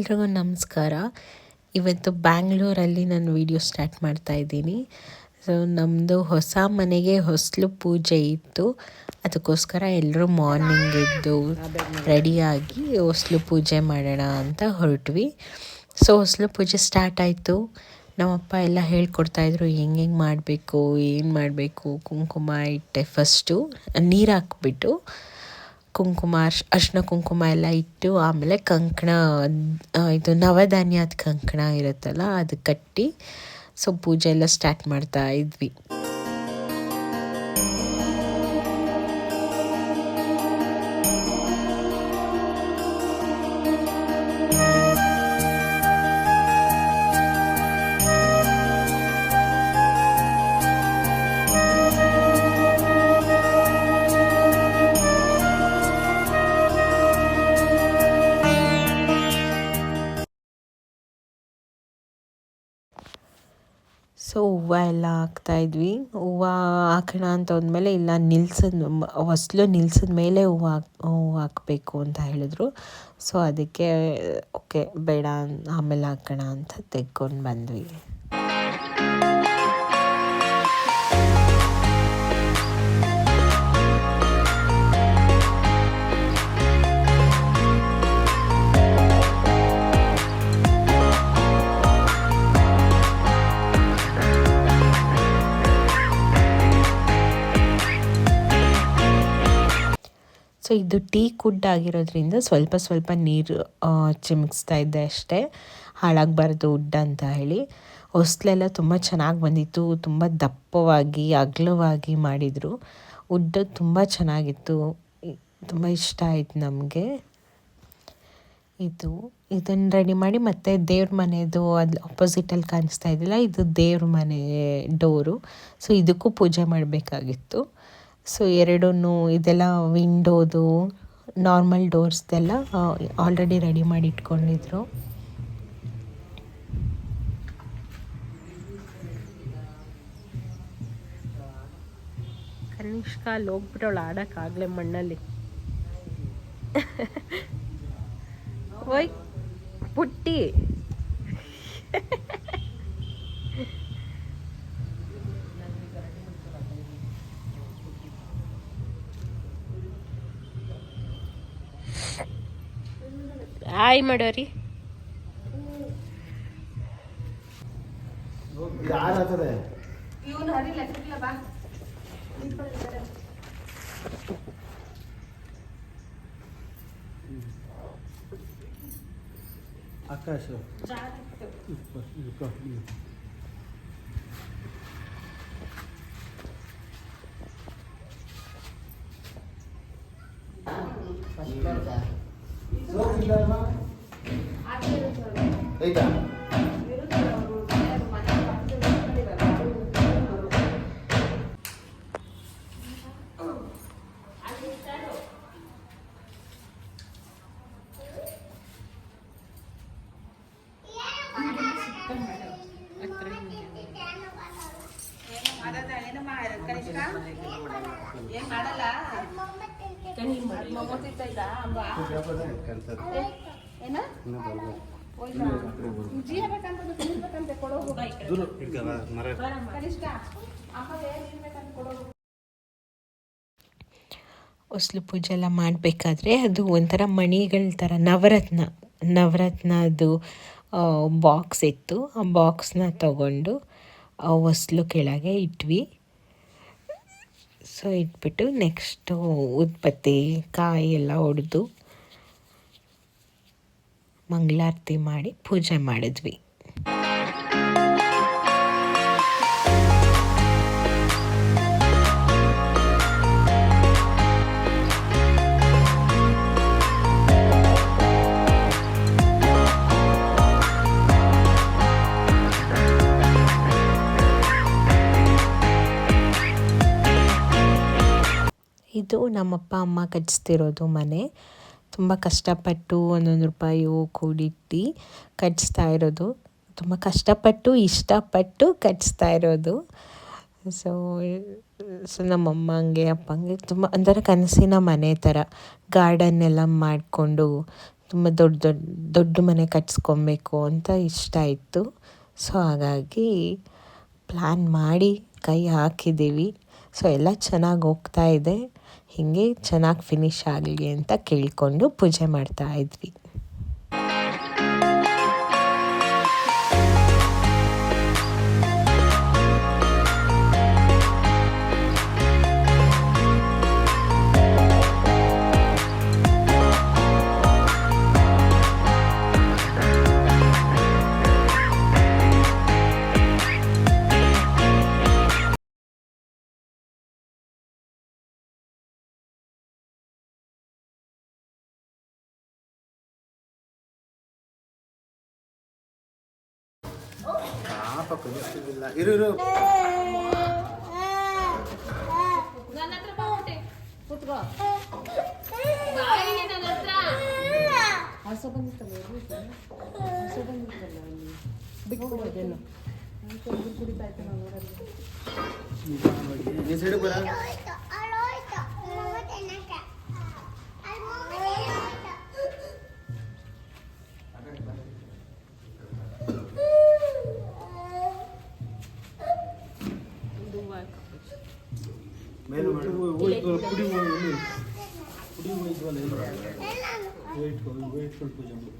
ಎಲ್ರಿಗೂ ನಮಸ್ಕಾರ. ಇವತ್ತು ಬ್ಯಾಂಗ್ಳೂರಲ್ಲಿ ನಾನು ವಿಡಿಯೋ ಸ್ಟಾರ್ಟ್ ಮಾಡ್ತಾ ಇದ್ದೀನಿ. ಸೊ ನಮ್ಮದು ಹೊಸ ಮನೆಗೆ ಹೊಸಲು ಪೂಜೆ ಇತ್ತು. ಅದಕ್ಕೋಸ್ಕರ ಎಲ್ಲರೂ ಮಾರ್ನಿಂಗ್ ಇದ್ದು ರೆಡಿಯಾಗಿ ಹೊಸಲು ಪೂಜೆ ಮಾಡೋಣ ಅಂತ ಹೊರಟ್ವಿ. ಸೊ ಹೊಸಲು ಪೂಜೆ ಸ್ಟಾರ್ಟ್ ಆಯಿತು. ನಮ್ಮಪ್ಪ ಎಲ್ಲ ಹೇಳ್ಕೊಡ್ತಾಯಿದ್ರು ಹೆಂಗೆ ಹೆಂಗೆ ಮಾಡಬೇಕು, ಏನು ಮಾಡಬೇಕು? ಕುಂಕುಮ ಇಟ್ಟೆ ಫಸ್ಟು ನೀರು ಹಾಕ್ಬಿಟ್ಟು. ಕುಂಕುಮ ಅರ್ಶ್ ಅರ್ಶಿನ ಕುಂಕುಮ ಎಲ್ಲ ಇಟ್ಟು ಆಮೇಲೆ ಕಂಕಣ ಇದು ನವಧಾನ್ಯದ ಕಂಕಣ ಇರುತ್ತಲ್ಲ, ಅದು ಕಟ್ಟಿ ಸೊ ಪೂಜೆ ಎಲ್ಲ ಸ್ಟಾರ್ಟ್ ಮಾಡ್ತಾ ಇದ್ವಿ. ಸೊ ಹೂವು ಎಲ್ಲ ಹಾಕ್ತಾಯಿದ್ವಿ ಹೂವು ಹಾಕೋಣ ಅಂತ ಅಂದಮೇಲೆ ಇಲ್ಲ ನಿಲ್ಸಿದ ಹೊಸ್ಲು ನಿಲ್ಸಿದ ಮೇಲೆ ಹೂವು ಹಾಕಿ, ಹೂವು ಹಾಕಬೇಕು ಅಂತ ಹೇಳಿದ್ರು. ಸೊ ಅದಕ್ಕೆ, ಓಕೆ, ಬೇಡ, ಆಮೇಲೆ ಹಾಕೋಣ ಅಂತ ತೆಗ್ಕೊಂಡು ಬಂದ್ವಿ. ಸೊ ಇದು ಟೀ ಕುಡ್ ಆಗಿರೋದ್ರಿಂದ ಸ್ವಲ್ಪ ಸ್ವಲ್ಪ ನೀರು ಚಿಮುಕ್ಸ್ತಾ ಇದ್ದೆ ಅಷ್ಟೇ. ಹಾಳಾಗಬಾರ್ದು ಉಡ್ ಅಂತ ಹೇಳಿ. ಹೊಸ್ಲೆಲ್ಲ ತುಂಬ ಚೆನ್ನಾಗಿ ಬಂದಿತ್ತು. ತುಂಬ ದಪ್ಪವಾಗಿ, ಅಗಲವಾಗಿ ಮಾಡಿದರು. ಉಡ್ಡ ತುಂಬ ಚೆನ್ನಾಗಿತ್ತು. ತುಂಬ ಇಷ್ಟ ಆಯಿತು ನಮಗೆ. ಇದು ಇದನ್ನು ರೆಡಿ ಮಾಡಿ ಮತ್ತೆ ದೇವ್ರ ಮನೆಯದು ಅದು ಅಪೋಸಿಟಲ್ಲಿ ಕಾಣಿಸ್ತಾ ಇದ್ದಿಲ್ಲ. ಇದು ದೇವ್ರ ಮನೆ ಡೋರು ಸೊ ಇದಕ್ಕೂ ಪೂಜೆ ಮಾಡಬೇಕಾಗಿತ್ತು. ಸೊ ಎರಡೂ ಇದೆಲ್ಲ ವಿಂಡೋದು ನಾರ್ಮಲ್ ಡೋರ್ಸ್ದೆಲ್ಲ ಆಲ್ರೆಡಿ ರೆಡಿ ಮಾಡಿ ಇಟ್ಕೊಂಡಿದ್ರು. ಕನಿಷ್ಕ ಅಲ್ಲಿ ಹೋಗ್ಬಿಟ್ಟವಳು ಆಡೋಕ್ಕಾಗಲೇ ಮಣ್ಣಲ್ಲಿ. ಓಯ್ ಪುಟ್ಟಿ. ಹಾಯ್ ಮಾಡೋರಿ ஜோக் இல்லாதமா ரைட்டா ఏం ಹೊಸ್ಲು ಪೂಜೆ ಎಲ್ಲ ಮಾಡಬೇಕಾದ್ರೆ ಅದು ಒಂಥರ ಮಣಿಗಳ ಥರ ನವರತ್ನ ನವರತ್ನದು ಬಾಕ್ಸ್ ಇತ್ತು. ಆ ಬಾಕ್ಸ್ನ ತಗೊಂಡು ಹೊಸ್ಲು ಕೆಳಗೆ ಇಟ್ವಿ. ಸೊ ಇಟ್ಬಿಟ್ಟು ನೆಕ್ಸ್ಟು ಉತ್ಪತ್ತಿ ಕಾಯಿ ಎಲ್ಲ ಹೊಡೆದು ಮಂಗಳಾರತಿ ಮಾಡಿ ಪೂಜೆ ಮಾಡಿದ್ವಿ. ಇದು ನಮ್ಮಪ್ಪ, ಅಮ್ಮ ಕಟ್ಸ್ತಿರೋದು ಮನೆ. ತುಂಬ ಕಷ್ಟಪಟ್ಟು ಒಂದೊಂದು ರೂಪಾಯಿ ಕೂಡಿಟ್ಟು ಕಟ್ಸ್ತಾ ಇರೋದು. ತುಂಬ ಕಷ್ಟಪಟ್ಟು, ಇಷ್ಟಪಟ್ಟು ಕಟ್ಸ್ತಾ ಇರೋದು. ಸೊ ಸೊ ನಮ್ಮಮ್ಮಂಗೆ ಅಪ್ಪಂಗೆ ತುಂಬ ಒಂಥರ ಕನಸಿನ ಮನೆ ಥರ. ಗಾರ್ಡನ್ ಎಲ್ಲ ಮಾಡಿಕೊಂಡು ತುಂಬ ದೊಡ್ಡ ದೊಡ್ಡ ದೊಡ್ಡ ಮನೆ ಕಟ್ಸ್ಕೊಬೇಕು ಅಂತ ಇಷ್ಟ ಇತ್ತು. ಸೊ ಹಾಗಾಗಿ ಪ್ಲ್ಯಾನ್ ಮಾಡಿ ಕೈ ಹಾಕಿದ್ದೀವಿ. ಸೊ ಎಲ್ಲ ಚೆನ್ನಾಗಿ ಹೋಗ್ತಾ ಇದೆ. ಹೀಗೆ ಚೆನ್ನಾಗಿ ಫಿನಿಶ್ ಆಗಲಿ ಅಂತ ಕೇಳಿಕೊಂಡು ಪೂಜೆ ಮಾಡ್ತಾ ಇದ್ವಿ. ಪಾಪ ಕಲಿಸ್ತಿದ್ದಿಲ್ಲ ಇರು ಇರು. ಹಸ ಬಂದಿತ್ತಲ್ಲ ಹಸ ಬಂದಿತ್ತಲ್ಲ ಅಲ್ಲಿ? ಬಿಟ್ಬಿಡು ಅದನ್ನು ಕುಡಿತಾ ಇತ್ತು ನಾವು ನೋಡಲ್ಲಿ. ಈ ಸೈಡ್ ಬರ ವೇಟ್ ವೇಟ್ ಪೂಜೆ ಮಾಡಿ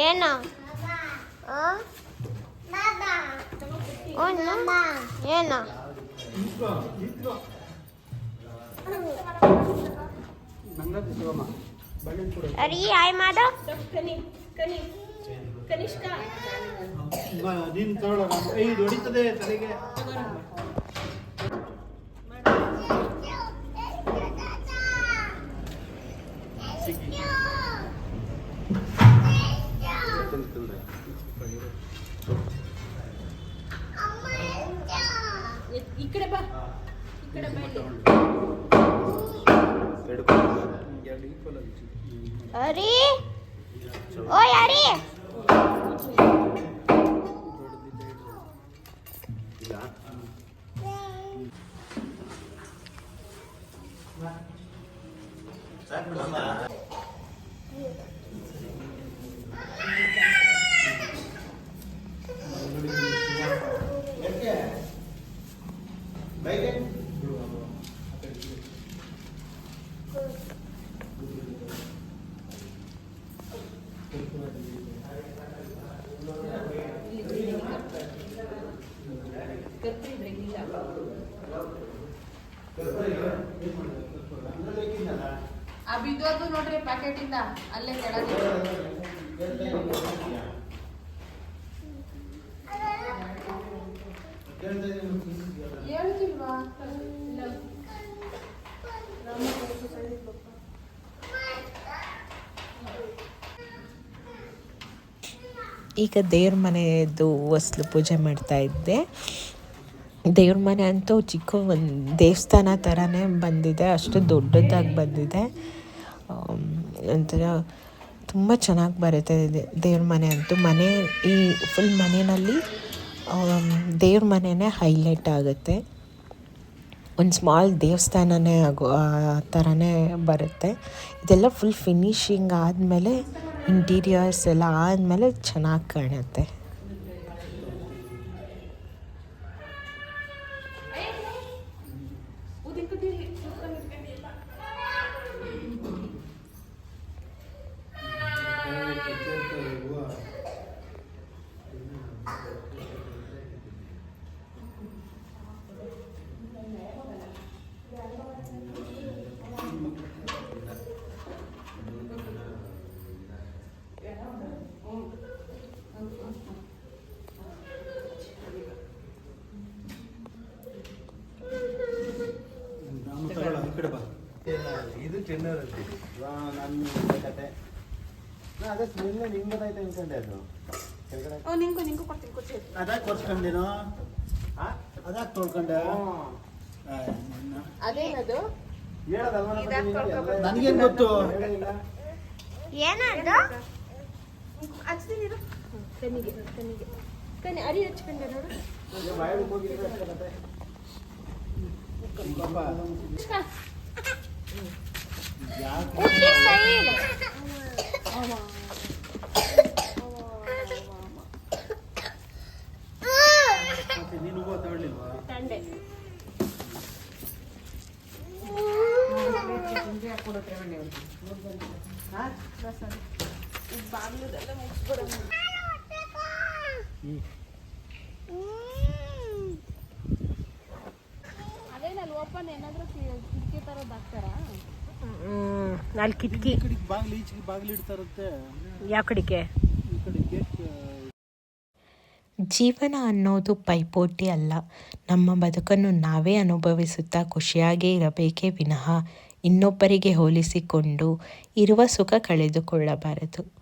ಏನು? ಏನು? ಅರಿ ಆಯ್ ಮಾಡು. ನೀನು ತಗೊಳ್ಳೋಣ ಐದು ಹೊಡಿತದೆ ತಲೆಗೆ. ಎರಡು ಈಕ್ವಲ್ ಆಗಿ ಆ ಬಿದ್ದೋದು ನೋಡ್ರಿ ಪ್ಯಾಕೆಟ್ ಇಂದ ಅಲ್ಲೇ ಕೆಳಗೆ. ಈಗ ದೇವ್ರ ಮನೆಯದು ಹೊಸ್ಲು ಪೂಜೆ ಮಾಡ್ತಾ ಇದ್ದೆ. ದೇವ್ರ ಮನೆ ಅಂತೂ ಚಿಕ್ಕ ಒಂದು ದೇವಸ್ಥಾನ ಥರನೇ ಬಂದಿದೆ, ಅಷ್ಟು ದೊಡ್ಡದಾಗಿ ಬಂದಿದೆ. ಒಂಥರ ತುಂಬ ಚೆನ್ನಾಗಿ ಬರುತ್ತೆ ದೇವ್ರ ಮನೆ ಅಂತೂ. ಮನೆ, ಈ ಫುಲ್ ಮನೆಯಲ್ಲಿ ದೇವ್ರ ಮನೆಯೇ ಹೈಲೈಟ್ ಆಗುತ್ತೆ. ಒಂದು ಸ್ಮಾಲ್ ದೇವಸ್ಥಾನನೇ ಆಗೋ ಥರನೇ ಬರುತ್ತೆ. ಇದೆಲ್ಲ ಫುಲ್ ಫಿನಿಶಿಂಗ್ ಆದಮೇಲೆ ಇಂಟೀರಿಯರ್ಸ್ ಎಲ್ಲ ಆದಮೇಲೆ ಚೆನ್ನಾಗಿ ಕಾಣುತ್ತೆ. ನನ್ನ ಕತೆ. ನಾ ಅದೇ ಸ್ಮೆಲ್ ನಿಂಗೆ ಗೊತ್ತಾಯ್ತು ಅನ್ಕೊಂಡೆ ಅದು. ಓ ನಿಂಗೂ ನಿಂಗೂ ಕೊಡ್ತೀನಿ ಕೊಡ್ತೀನಿ. ಅದಾಗ ಕೊರ್ಸ್ಕೊಂಡೇನೋ ಹಾ ತೊಳ್ಕೊಂಡೆ. ಅದೇನದು? ಹೇಳೋದಲ್ವಾ ನಮ್ಮ ಇದಾಕ್ ಬಗ್ಗೆ ನಿನಗೆ ತೊಳ್ಕೊಬೇಕು? ಎಲ್ಲ? ಗೊತ್ತು? ಏನದು? ಹಚ್ತೀನಿ ಇರು. ಕಣ್ಣಿಗೆ ಕಣ್ಣಿಗೆ. ಕಣ್ಣಿ ಅರಿ ಹಚ್ಕೊಂಡೆ ನೋಡು. ಬಾಯಲ್ಲಿ ಹೋಗಿದ್ರೆ ಕತೆ. ಉಪ್ಪಿ ಸೈಡ್ ಮತ್ತೆ ನೀನು ಹೂವು ತಗೊಳ್ಳಿಲ್ವಾ ತಂಡೆ ಬಾಗಿಲದೆಲ್ಲ ಮುಗಿಸ್ಬಿಡೋಣ ಅಲ್ಲಿ ಕಿಟಕಿ. ಈ ಕಡೆಗೆ ಬಾಗಿಲು ಈಚೆಗೆ ಬಾಗಿಲು ಇಡ್ತಾರಂತೆ. ಯಾವ ಕಡೆಗೆ? ಈ ಕಡೆ ಗೇಟ್ ಜೀವನ ಅನ್ನೋದು ಪೈಪೋಟಿ ಅಲ್ಲ. ನಮ್ಮ ಬದುಕನ್ನು ನಾವೇ ಅನುಭವಿಸುತ್ತಾ ಖುಷಿಯಾಗೇ ಇರಬೇಕೇ ವಿನಃ ಇನ್ನೊಬ್ಬರಿಗೆ ಹೋಲಿಸಿಕೊಂಡು ಇರುವ ಸುಖ ಕಳೆದುಕೊಳ್ಳಬಾರದು.